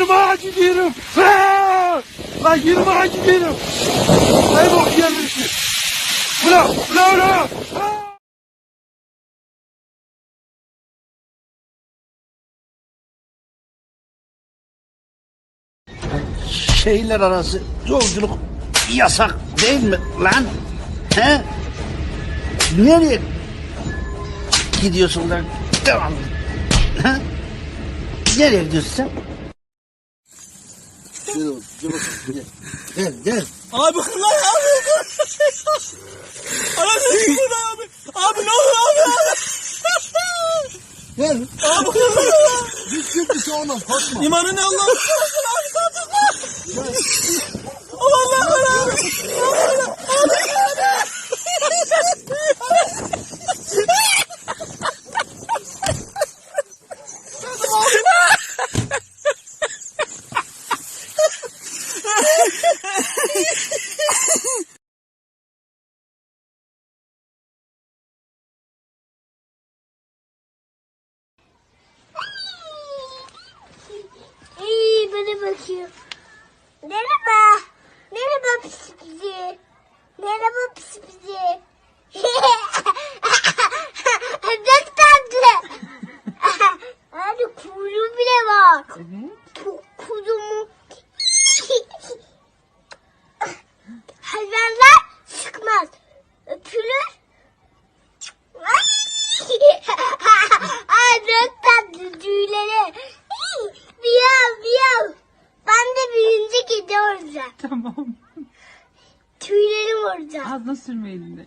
Ulan 20 ağacı gidiyorum. Ha! Lan 20 ağacı gidiyorum. Ay bok yerlisi. Ulan ulan. Ha! Şehirler arası yolculuk yasak değil mi lan? He? Nereye gidiyorsun lan? Devam. Ha? Nereye gidiyorsun sen? Gel oğlum, gel bakalım, gel. Gel, gel. Abi bakın lan abi. Anasını sikeyim abi. Abi ne olur abi abi. Gel. Abi bakın lan. Hiç bir şey olmaz, korkma. İmanı ne Allah'ım. Abi korkma. Allah Allah abi. İyi bana bakıyor. Merhaba. Merhaba pis pisi. Merhaba pis Olacak. Ağzına sürme elini.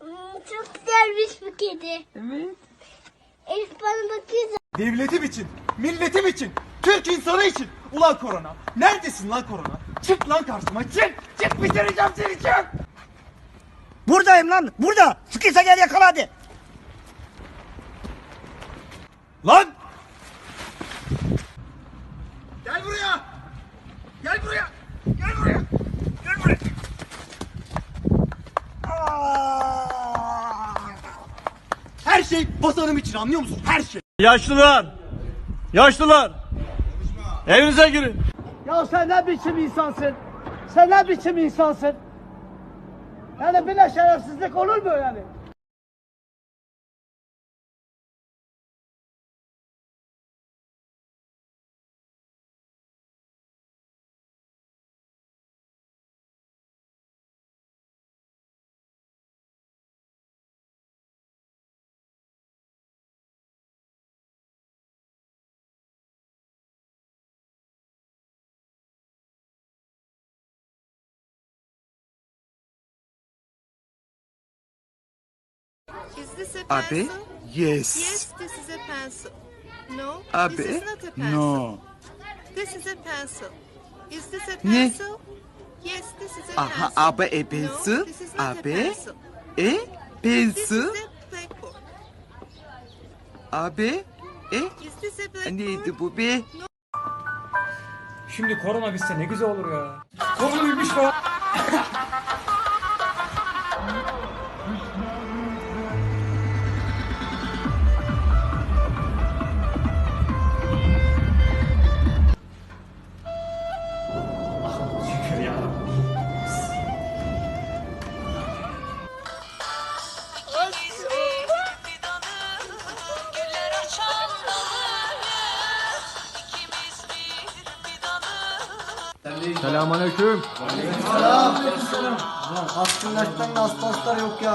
Hmm, Çok güzelmiş bu kedi. Evet. Elif bana bakıyor. Devletim için, milletim için, Türk insanı için. Ulan korona. Neredesin lan korona? Çık lan karşıma çık. Çık bitireceğim seni çık. Buradayım lan burada. Sıkıysa gel yakala hadi. Lan! Gel buraya! Gel buraya! Gel buraya! Gel buraya! Her şey vatanım için anlıyor musun? Her şey. Yaşlılar! Yaşlılar! Evinize girin. Ya sen ne biçim insansın? Sen ne biçim insansın? Yani böyle şerefsizlik olur mu yani? Is this a Abi, pencil? yes. Yes, this is a pencil. No, Abi, this is not a pencil. no. This is a pencil. Is this a Ne? pencil? Yes, this is a Aha, pencil. abi e No, pencil. this is not a Abi, pencil. e This pencil. is a blackboard. Abi, e Is this a blackboard? neydi bu be? Şimdi korona bitse ne güzel olur ya. Korona bitmiş be. Selamünaleyküm. Askınlaştan da hastalar yok ya.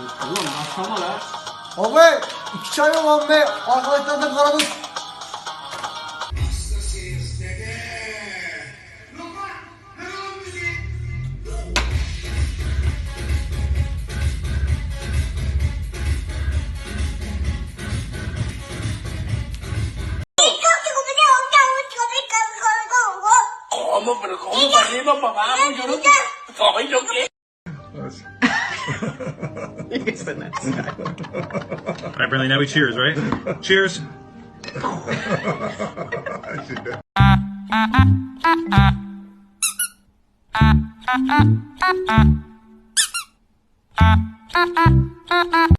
Oğlum başlama lan. Abi iki çay yok abi. Arkadaşlar da ¿Cómo, pero cómo para abajo? Yo no yo qué? The next. All right, Brinley, now we cheers, right? Cheers.